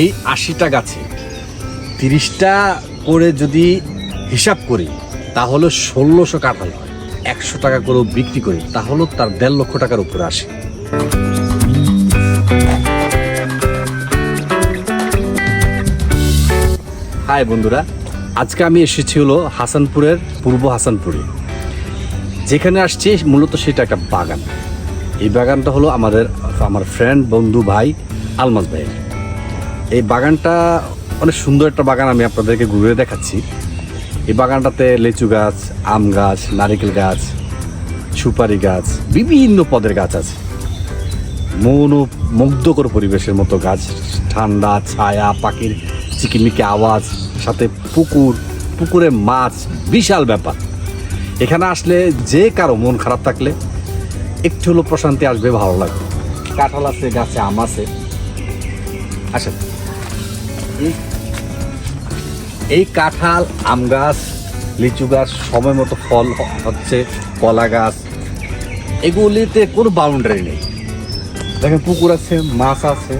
এই আশিটা গাছে তিরিশটা করে যদি হিসাব করি, তাহলে ষোলোশো কাঠাল হয়। একশো টাকা করেও বিক্রি করি তাহলে তার দেড় লক্ষ টাকার উপরে আসে। হাই বন্ধুরা, আজকে আমি এসেছি হলো হাসানপুরের পূর্ব হাসানপুরে। যেখানে আসছি মূলত সেটা একটা বাগান। এই বাগানটা হলো আমাদের, আমার ফ্রেন্ড বন্ধু ভাই, আলমাস ভাইয়ের। এই বাগানটা অনেক সুন্দর একটা বাগান আমি আপনাদেরকে ঘুরে দেখাচ্ছি। এই বাগানটাতে লিচু গাছ, আম গাছ, নারিকেল গাছ, সুপারি গাছ, বিভিন্ন পদের গাছ আছে। মন মুগ্ধকর পরিবেশের মতো গাছ, ঠান্ডা, ছায়া, পাখির চিকিমিকি আওয়াজ, সাথে পুকুর, পুকুরে মাছ, বিশাল ব্যাপার। এখানে আসলে যে কারও মন খারাপ থাকলে একটু হলো প্রশান্তি আসবে, ভালো লাগবে। কাঁঠাল আছে, গাছে আম আছে। আসেন। এই- এই কাঁঠাল, আম গাছ, লিচু গাছ, সময় মতো ফল হচ্ছে, কলা গাছ, এগুলিতে কোনো বাউন্ডারি নেই। দেখেন পুকুর আছে, মাছ আছে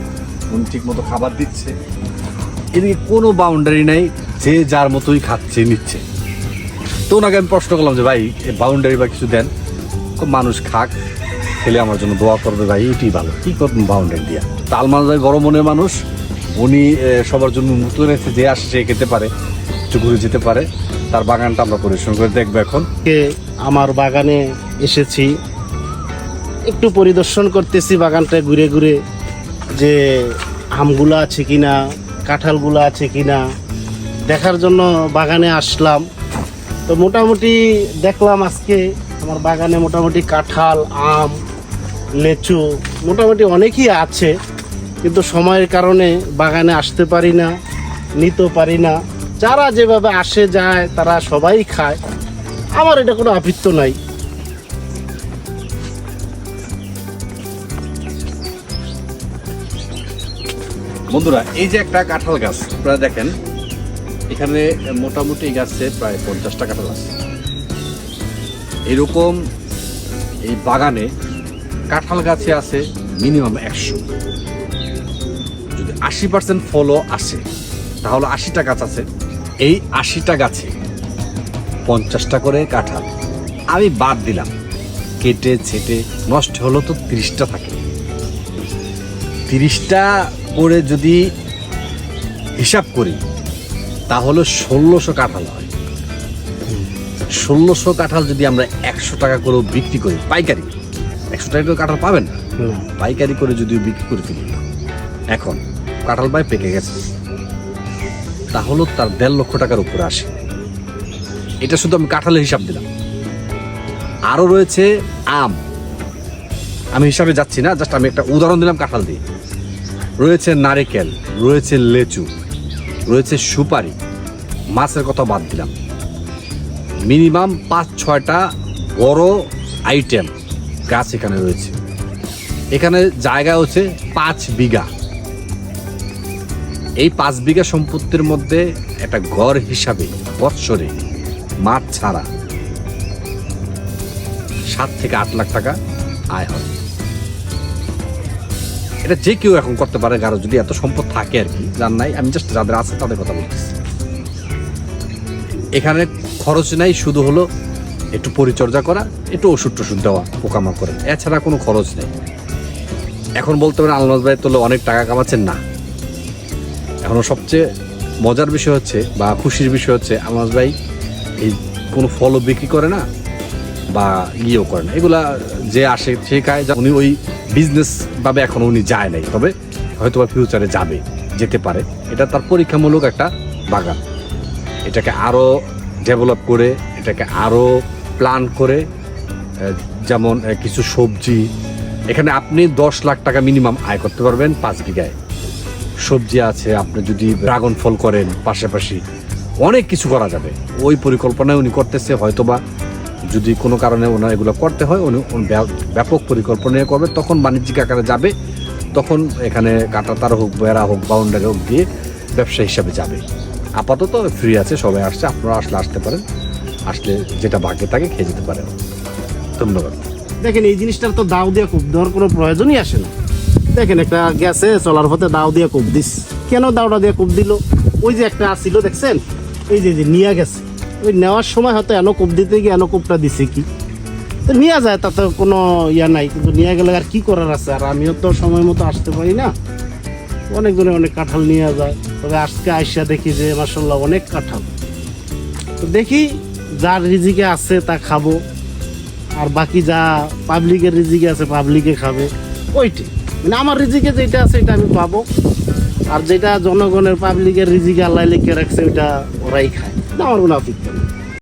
ঠিক মতো খাবার দিচ্ছে। এদিকে কোনো বাউন্ডারি নেই, যে যার মতোই খাচ্ছে, নিচ্ছে। তো ওনাকে আমি প্রশ্ন করলাম যে, ভাই এই বাউন্ডারি বা কিছু দেন। মানুষ খাক, খেলে আমার জন্য দোয়া করবে ভাই, এটাই ভালো। কী করবেন বাউন্ডারি দিয়া? তালমান ভাই বড় মনের মানুষ উনি সবার জন্য মুক্ত রেখেছে যে আসে সে খেতে পারে ঘুরে যেতে পারে। তার বাগানটা আমরা পরিশ্রম করে দেখব এখন। আমার বাগানে এসেছি, একটু পরিদর্শন করতেছি বাগানটা ঘুরে ঘুরে, যে আমগুলো আছে কি না কাঁঠালগুলো আছে কি না দেখার জন্য বাগানে আসলাম। তো মোটামুটি দেখলাম আজকে আমার বাগানে মোটামুটি কাঁঠাল, আম, লেচু, মোটামুটি অনেকই আছে। কিন্তু সময়ের কারণে বাগানে আসতে পারি না নিতে পারি না। যারা যেভাবে আসে, যায়, তারা সবাই খায়। আমার এটা কোনো আবৃত্ত নাই। বন্ধুরা, এই যে একটা কাঁঠাল গাছ, আপনারা দেখেন, এখানে মোটামুটি গাছে প্রায় পঞ্চাশটা কাঁঠাল আছে। এরকম এই বাগানে কাঁঠাল গাছে আছে মিনিমাম একশো। যদি আশি পার্সেন্ট ফলও আসে তাহলে আশিটা গাছ আছে। এই আশিটা গাছে পঞ্চাশটা করে কাঁঠাল। আমি বাদ দিলাম। কেটে ছেটে নষ্ট হলো তো তিরিশটা থাকে। তিরিশটা করে যদি হিসাব করি তাহলে ষোলোশো কাঁঠাল হয়। ষোলোশো কাঁঠাল যদি আমরা একশো টাকা করেও বিক্রি করি পাইকারি। একশো টাকা করে কাঁঠাল পাবেন না। পাইকারি করে যদি বিক্রি করে ফেলি। এখন কাঁঠাল পায় পেকে গেছে। তাহলে তার দেড় লক্ষ টাকার উপরে আসে। এটা শুধু আমি কাঁঠালের হিসাব দিলাম। আরও রয়েছে আম। আমি হিসাবে যাচ্ছি না, জাস্ট আমি একটা উদাহরণ দিলাম কাঁঠাল দিয়ে। রয়েছে নারিকেল, রয়েছে লেচু, রয়েছে সুপারি। মাছের কথা বাদ দিলাম। মিনিমাম পাঁচ, ছয়টা বড় আইটেম গাছ এখানে রয়েছে। এখানে জায়গা হচ্ছে পাঁচ বিঘা। এই পাঁচ বিঘা সম্পত্তির মধ্যে একটা ঘর হিসাবে বৎসরে মাঠ ছাড়া সাত থেকে আট লাখ টাকা আয় হয়। এটা যে কেউ এখন করতে পারে, কারও যদি এত সম্পদ থাকে আর কি, যার নাই, আমি জাস্ট যাদের আছে তাদের কথা বলতেছি। এখানে খরচ নাই, শুধু হলো একটু পরিচর্যা করা, একটু ওষুধ টষুধ দেওয়া, পোকামাকড়। এছাড়া কোনো খরচ নেই। এখন বলতে পারেন আলমাজ ভাই তোলে অনেক টাকা কামাচ্ছেন, না। এখনও সবচেয়ে মজার বিষয় হচ্ছে বা খুশির বিষয় হচ্ছে আলমাজ ভাই এই কোনো ফলও বিক্রি করে না বা ইয়েও করে না। এগুলা যে আসে সে খায় উনি ওই বিজনেস ভাবে এখন উনি যায় নাই, তবে হয়তো বা ফিউচারে যাবে, যেতে পারে। এটা তার পরীক্ষামূলক একটা বাগান। এটাকে আরও ডেভেলপ করে, এটাকে আরও প্ল্যান করে যেমন কিছু সবজি। এখানে আপনি দশ লাখ টাকা মিনিমাম আয় করতে পারবেন পাঁচ বিঘায়। সবজি আছে, আপনি যদি ড্রাগন ফল করেন পাশাপাশি, অনেক কিছু করা যাবে। ওই পরিকল্পনায় উনি করতেছে, হয়তোবা যদি কোনো কারণে ওনার এগুলো করতে হয়, উনি ব্যাপক পরিকল্পনা করবে, তখন বাণিজ্যিক আকারে যাবে, তখন এখানে কাটা তার হোক, বেড়া হোক, বাউন্ডারি হোক দিয়ে ব্যবসা হিসাবে যাবে। আপাতত ফ্রি আছে, সবাই আসছে আপনারা আসলে আসতে পারেন, আসলে যেটা ভাগ্যে থাকে খেয়ে যেতে পারেন। ধন্যবাদ। দেখেন, এই জিনিসটার তো দাও দিয়ে খুব, দেওয়ার কোনো প্রয়োজনই আসে না। দেখেন একটা গ্যাসে চলার পথে দাও দিয়ে কূপ দিস। কেন দাওটা দিয়ে কোপ দিল? ওই যে একটা আসছিল দেখছেন? এই যে যে, নিয়ে গেছে। ওই নেওয়ার সময় হয়তো এনো কোপ দিতে গিয়ে এনো কোপটা দিছে কি? তো নিয়ে যায়, তাতে কোনো ইয়া নাই। কিন্তু নিয়ে গেলে আর কি করার আছে? আর আমিও তো সময় মতো আসতে পারি না। অনেকজনে অনেক কাঁঠাল নিয়ে যায়। তবে আজকে আইসা দেখি যে মাসাল্লাহ অনেক কাঁঠাল। তো দেখি, যার রিজিকে আছে তা খাব। আর বাকি যা পাবলিকের রিজিকে আছে পাবলিকে খাবে। ওইটি মানে আমার রিজিকে যেটা আছে এটা আমি পাবো। আর যেটা জনগণের পাবলিকের রিজিকে আল্লাহ লিখে রাখছে, ওইটা ওরাই খায়। না, আমার কোনো অভিজ্ঞতা